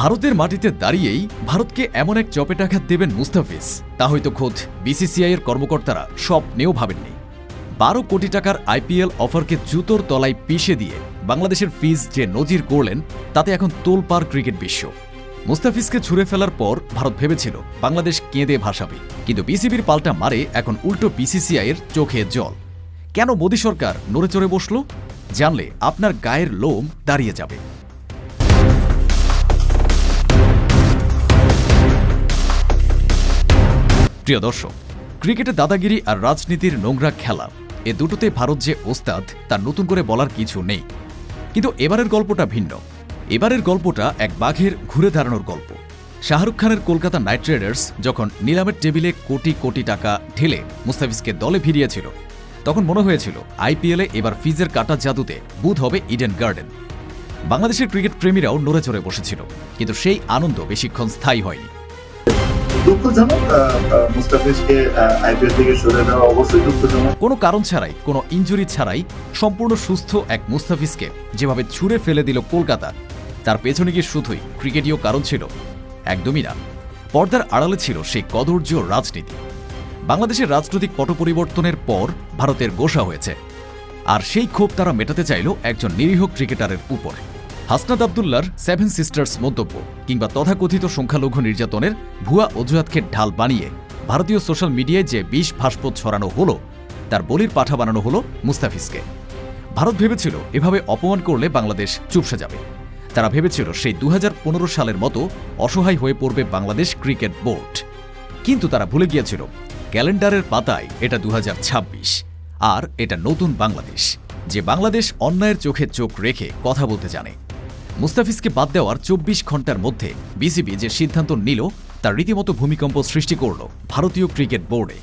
ভারতের মাটিতে দাঁড়িয়েই ভারতকে এমন এক চপেটাঘাত দেবেন মুস্তাফিজ। তা হয়তো খোদ বিসিসিআই এর কর্মকর্তারা স্বপ্নেও ভাবেননি। বারো কোটি টাকার আইপিএল অফারকে জুতোর তলায় পিষে দিয়ে বাংলাদেশের ফিজ যে নজির করলেন তাতে এখন তোলপার ক্রিকেট বিশ্ব। মুস্তাফিজকে ছুঁড়ে ফেলার পর ভারত ভেবেছিল বাংলাদেশ কেঁদে ভাসাবে। কিন্তু বিসিবির পাল্টা মারে এখন উল্টো বিসিসিআইয়ের চোখে জল। কেন মোদী সরকার নড়ে চড়ে বসল? জানলে আপনার গায়ের লোম দাঁড়িয়ে যাবে। প্রিয় দর্শক, ক্রিকেটে দাদাগিরি আর রাজনীতির নোংরা খেলা, এ দুটোতে ভারত যে ওস্তাদ, তার নতুন করে বলার কিছু নেই। কিন্তু এবারের গল্পটা ভিন্ন। এবারের গল্পটা এক বাঘের ঘুরে দাঁড়ানোর গল্প। শাহরুখ খানের কলকাতা নাইট রাইডার্স যখন নিলামের টেবিলে কোটি কোটি টাকা ঢেলে মুস্তাফিজকে দলে ফিরিয়েছিল তখন মনে হয়েছিল আইপিএলে এবার ফিজের কাটা জাদুতে বুধ হবে ইডেন গার্ডেন। বাংলাদেশের ক্রিকেট প্রেমীরাও নড়ে চড়ে বসেছিল, কিন্তু সেই আনন্দ বেশিক্ষণ স্থায়ী হয়নি। দুঃখজনক কোনো কারণ ছাড়াই, কোনো ইঞ্জুরি ছাড়াই সম্পূর্ণ সুস্থ এক মুস্তাফিজকে যেভাবে ছুঁড়ে ফেলে দিল কলকাতা, তার পেছনে গিয়ে শুধুই ক্রিকেটীয় কারণ ছিল। একদমই না। পর্দার আড়ালে ছিল সেই কদর্য রাজনীতি। বাংলাদেশের রাজনৈতিক পট পরিবর্তনের পর ভারতের গোসা হয়েছে। আর সেই ক্ষোভ তারা মেটাতে চাইল একজন নিরীহ ক্রিকেটারের উপর। হাসনাদ আবদুল্লার সেভেন সিস্টার্স মন্তব্য। কিংবা তথাকথিত সংখ্যালঘু নির্যাতনের ভুয়া অজুহাতকে ঢাল বানিয়ে ভারতীয় সোশ্যাল মিডিয়ায় যে বিষ ভাস্পদ ছড়ানো হলো, তার বলির পাঠা বানানো হলো মুস্তাফিজকে। ভারত ভেবেছিল এভাবে অপমান করলে বাংলাদেশ চুপসে যাবে। তারা ভেবেছিল সেই দু হাজার পনেরো সালের মতো অসহায় হয়ে পড়বে বাংলাদেশ ক্রিকেট বোর্ড। কিন্তু তারা ভুলে গিয়েছিল, ক্যালেন্ডারের পাতায় এটা দু হাজার ছাব্বিশ, আর এটা নতুন বাংলাদেশ, যে বাংলাদেশ অন্যায়ের চোখে চোখ রেখে কথা বলতে জানে। মুস্তাফিজকে বাদ দেওয়ার চব্বিশ ঘণ্টার মধ্যে বিসিবি যে সিদ্ধান্ত নিল তার রীতিমতো ভূমিকম্প সৃষ্টি করল ভারতীয় ক্রিকেট বোর্ডে।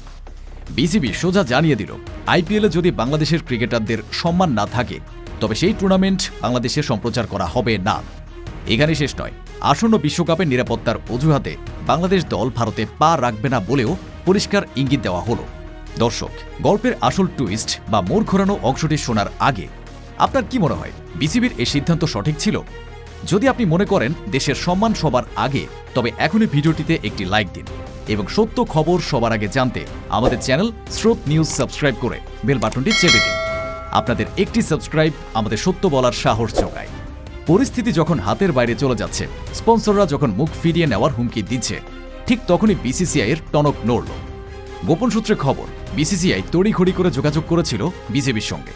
বিসিবি সোজা জানিয়ে দিল, আইপিএলে যদি বাংলাদেশের ক্রিকেটারদের সম্মান না থাকে, তবে সেই টুর্নামেন্ট বাংলাদেশে সম্প্রচার করা হবে না। এখানে শেষ নয়, আসন্ন বিশ্বকাপের নিরাপত্তার অজুহাতে বাংলাদেশ দল ভারতে পা রাখবে না বলেও পরিষ্কার ইঙ্গিত দেওয়া হলো। দর্শক, গল্পের আসল টুইস্ট বা মোড় ঘোরানো অংশটি শোনার আগে, আপনার কি মনে হয়, বিসিবির এই সিদ্ধান্ত সঠিক ছিল? যদি আপনি মনে করেন দেশের সম্মান সবার আগে, তবে এখনই ভিডিওটিতে একটি লাইক দিন এবং সত্য খবর সবার আগে জানতে আমাদের চ্যানেল স্রোত নিউজ সাবস্ক্রাইব করে বেল বাটনটি চেপে দিন। আপনাদের একটি সাবস্ক্রাইব আমাদের সত্য বলার সাহস যোগায়। পরিস্থিতি যখন হাতের বাইরে চলে যাচ্ছে, স্পন্সররা যখন মুখ ফিরিয়ে নেওয়ার হুমকি দিচ্ছে, ঠিক তখনই বিসিসিআই এর টনক নড়ল। গোপন সূত্রে খবর বিসিসিআই তড়িঘড়ি করে যোগাযোগ করেছিল বিজেপির সঙ্গে।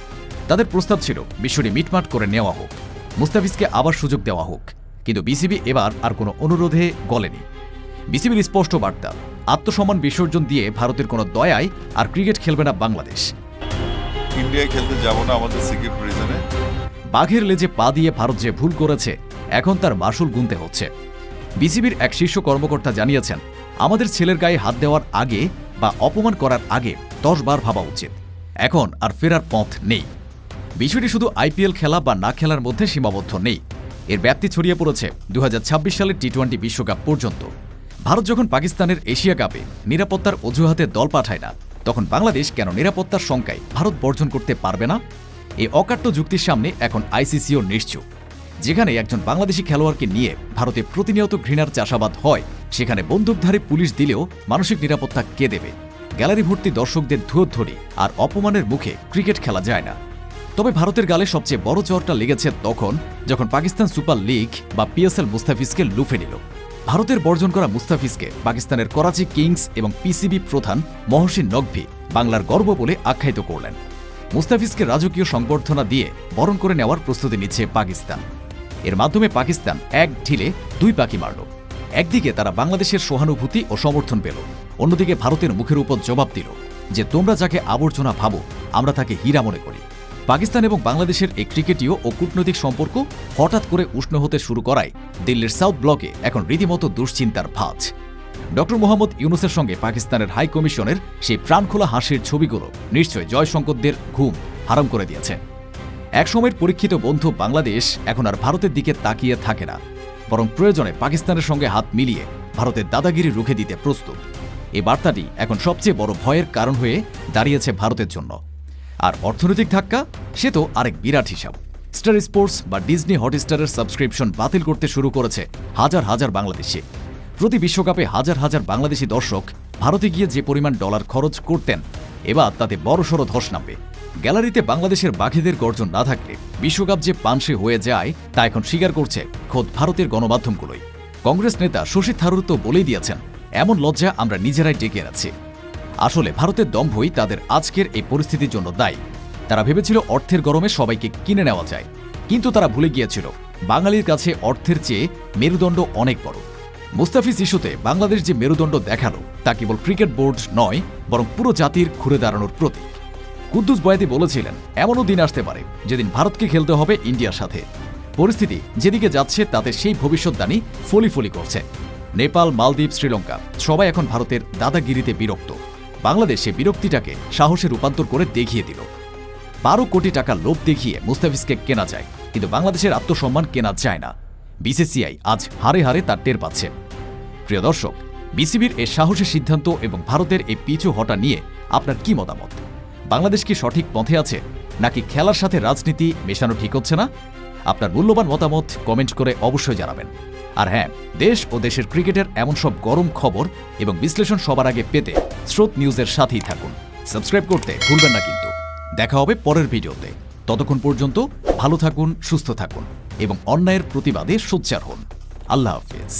তাদের প্রস্তাব ছিল, বিষয়টি মিটমাট করে নেওয়া হোক। মুস্তাফিজকে আবার সুযোগ দেওয়া হোক। কিন্তু বিসিবি এবার আর কোনো অনুরোধে গলেনি। বিসিবির স্পষ্ট বার্তা আত্মসম্মান বিসর্জন দিয়ে ভারতের কোনো দয়ায় আর ক্রিকেট খেলবে না বাংলাদেশ। ইন্ডিয়ায় খেলতে যাব না আমাদের সিকিউর রিজনে। বাঘের লেজে পা দিয়ে ভারত যে ভুল করেছে এখন তার মাসুল গুনতে হচ্ছে। বিসিবির এক শীর্ষ কর্মকর্তা জানিয়েছেন আমাদের ছেলের গায়ে হাত দেওয়ার আগে বা অপমান করার আগে দশ বার ভাবা উচিত। এখন আর ফেরার পথ নেই। বিষয়টি শুধু আইপিএল খেলা বা না খেলার মধ্যে সীমাবদ্ধ নেই। এর ব্যাপ্তি ছড়িয়ে পড়েছে দু হাজার ছাব্বিশ সালের টি টোয়েন্টি বিশ্বকাপ পর্যন্ত। ভারত যখন পাকিস্তানের এশিয়া কাপে নিরাপত্তার অজুহাতে দল পাঠায় না, তখন বাংলাদেশ কেন নিরাপত্তার শঙ্কায় ভারত বর্জন করতে পারবে না? এই অকাট্য যুক্তির সামনে এখন আইসিসিও নিশ্চুপ। যেখানে একজন বাংলাদেশি খেলোয়াড়কে নিয়ে ভারতে প্রতিনিয়ত ঘৃণার চাষাবাদ হয়, সেখানে বন্দুকধারী পুলিশ দিলেও মানসিক নিরাপত্তা কে দেবে? গ্যালারি ভর্তি দর্শকদের ধুয়োধরি আর অপমানের মুখে ক্রিকেট খেলা যায় না। তবে ভারতের গালে সবচেয়ে বড় চরটা লেগেছে তখন যখন পাকিস্তান সুপার লিগ বা পিএসএল মুস্তাফিজকে লুফে নিল। ভারতের বর্জন করা মুস্তাফিজকে পাকিস্তানের করাচি কিংস এবং পিসিবি প্রধান মহসিন নকভি বাংলার গর্ব বলে আখ্যায়িত করলেন। মুস্তাফিজকে রাজকীয় সংবর্ধনা দিয়ে বরণ করে নেওয়ার প্রস্তুতি নিচ্ছে পাকিস্তান। এর মাধ্যমে পাকিস্তান এক ঢিলে দুই পাখি মারল। একদিকে তারা বাংলাদেশের সহানুভূতি ও সমর্থন পেল, অন্যদিকে ভারতের মুখের উপর জবাব দিল যে তোমরা যাকে আবর্জনা ভাবো, আমরা তাকে হীরা মনে করি। পাকিস্তান এবং বাংলাদেশের এই ক্রিকেটীয় ও কূটনৈতিক সম্পর্ক হঠাৎ করে উষ্ণ হতে শুরু করায় দিল্লির সাউথ ব্লকে এখন রীতিমতো দুশ্চিন্তার ভাঁজ। ডক্টর মোহাম্মদ ইউনুসের সঙ্গে পাকিস্তানের হাই কমিশনের সেই প্রাণখোলা হাসির ছবিগুলো নিশ্চয় জয়শঙ্করদের ঘুম হারাম করে দিয়েছে। একসময়ের পরীক্ষিত বন্ধু বাংলাদেশ এখন আর ভারতের দিকে তাকিয়ে থাকে না, বরং প্রয়োজনে পাকিস্তানের সঙ্গে হাত মিলিয়ে ভারতের দাদাগিরি রুখে দিতে প্রস্তুত। এই বার্তাটি এখন সবচেয়ে বড় ভয়ের কারণ হয়ে দাঁড়িয়েছে ভারতের জন্য। আর অর্থনৈতিক ধাক্কা, সে তো আরেক বিরাট হিসাব। স্টার স্পোর্টস বা ডিজনি হটস্টারের সাবস্ক্রিপশন বাতিল করতে শুরু করেছে হাজার হাজার বাংলাদেশি। প্রতি বিশ্বকাপে হাজার হাজার বাংলাদেশি দর্শক ভারতে গিয়ে যে পরিমাণ ডলার খরচ করতেন, এবার তাতে বড়সড় ধস নামবে। গ্যালারিতে বাংলাদেশের বাঘেদের গর্জন না থাকলে বিশ্বকাপ যে পানসে হয়ে যায়, তা এখন স্বীকার করছে খোদ ভারতের গণমাধ্যমগুলোই। কংগ্রেস নেতা শশী থারুর তো বলেই দিয়েছেন, এমন লজ্জা আমরা নিজেরাই ডেকে এনেছি। আসলে ভারতের দম্ভই তাদের আজকের এই পরিস্থিতির জন্য দায়ী। তারা ভেবেছিল অর্থের গরমে সবাইকে কিনে নেওয়া যায়। কিন্তু তারা ভুলে গিয়েছিল, বাঙালির কাছে অর্থের চেয়ে মেরুদণ্ড অনেক বড়। মুস্তাফিজ ইস্যুতে বাংলাদেশ যে মেরুদণ্ড দেখাল তা কেবল ক্রিকেট বোর্ড নয়, বরং পুরো জাতির ঘুরে দাঁড়ানোর প্রতীক। কুদ্দুস বয়াতি বলেছিলেন, এমনও দিন আসতে পারে, যেদিন ভারতকে খেলতে হবে ইন্ডিয়ার সাথে। পরিস্থিতি যেদিকে যাচ্ছে, তাতে সেই ভবিষ্যৎবাণী ফলি ফলি করছে। নেপাল, মালদ্বীপ, শ্রীলঙ্কা, সবাই এখন ভারতের দাদাগিরিতে বিরক্ত। বাংলাদেশ বিরক্তিটাকে সাহসে রূপান্তর করে দেখিয়ে দিল। বারো কোটি টাকা লোভ দেখিয়ে মুস্তাফিজকে কেনা যায়, কিন্তু বাংলাদেশের আত্মসম্মান কেনা যায় না। বিসিসিআই আজ হারে হারে তার টের পাচ্ছে। প্রিয় দর্শক, বিসিবির এই সাহসী সিদ্ধান্ত এবং ভারতের এই পিছু হটা নিয়ে আপনার কি মতামত? বাংলাদেশ কি সঠিক পথে আছে, নাকি খেলার সাথে রাজনীতি মেশানো ঠিক হচ্ছে না? আপনার মূল্যবান মতামত কমেন্ট করে অবশ্যই জানাবেন। আর হ্যাঁ দেশ ও দেশের ক্রিকেটের এমন সব গরম খবর এবং বিশ্লেষণ সবার আগে পেতে স্রোত নিউজের সাথেই থাকুন। সাবস্ক্রাইব করতে ভুলবেন না কিন্তু। দেখা হবে পরের ভিডিওতে। ততক্ষণ পর্যন্ত ভালো থাকুন, সুস্থ থাকুন এবং অন্যায়ের প্রতিবাদে সোচ্চার হন। আল্লাহ হাফিজ।